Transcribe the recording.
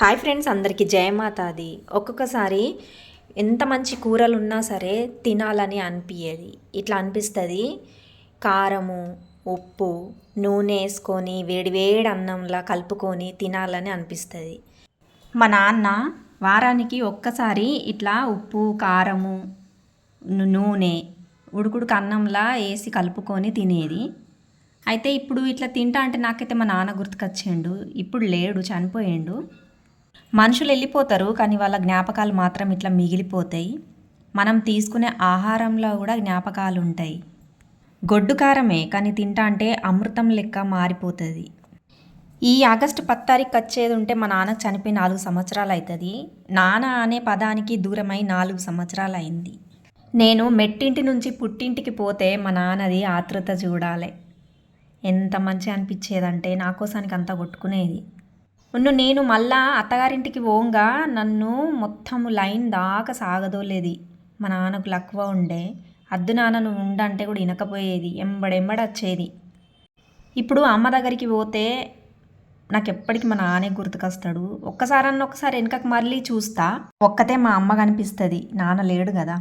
Hi friends అందరికీ జయమాతాది ఒక్కొక్కసారి ఎంత మంచి కూరలు ఉన్నా సరే తినాలని అనిపించేది ఇట్లా అనిపిస్తుంది కారము ఉప్పు నూనె వేసుకొని వేడివేడి అన్నంలా కలుపుకొని తినాలని అనిపిస్తుంది. మా నాన్న వారానికి ఒక్కసారి ఇట్లా ఉప్పు కారము నూనె ఉడుకుడుకు అన్నంలా వేసి కలుపుకొని తినేది. అయితే ఇప్పుడు ఇట్లా తింటా అంటే నాకైతే మా నాన్న గుర్తుకొచ్చిండు ఇప్పుడు లేడు చనిపోయిండు. మనుషులు వెళ్ళిపోతారు కానీ వాళ్ళ జ్ఞాపకాలు మాత్రం ఇట్లా మిగిలిపోతాయి. మనం తీసుకునే ఆహారంలో కూడా జ్ఞాపకాలు ఉంటాయి. గొడ్డు కారమే కానీ తింటా అంటే అమృతం లెక్క మారిపోతుంది. ఈ ఆగస్టు పది తారీఖు వచ్చేది ఉంటే మా నాన్న చనిపోయి నాలుగు సంవత్సరాలు అవుతుంది నాన్న అనే పదానికి దూరమై నాలుగు సంవత్సరాలు అయింది. నేను మెట్టింటి నుంచి పుట్టింటికి పోతే మా నాన్నది ఆతృత చూడాలి. ఎంత మంచి అనిపించేదంటే నా కోసానికి అంతా కొట్టుకునేది. ఉన్ను నేను మళ్ళా అత్తగారింటికి పోంగా నన్ను మొత్తం లైన్ దాకా సాగదోలేది. మా నాన్నకు లక్కువ ఉండే. అద్దు నాన్న నువ్వు ఉండంటే కూడా వినకపోయేది. ఎంబడెంబడి వచ్చేది. ఇప్పుడు అమ్మ దగ్గరికి పోతే నాకు ఎప్పటికీ మా నాన్నే గుర్తుకొస్తాడు. ఒక్కసారన్న ఒకసారి వెనకకి మళ్ళీ చూస్తా. ఒక్కతే మా అమ్మ కనిపిస్తుంది. నాన్న లేడు కదా.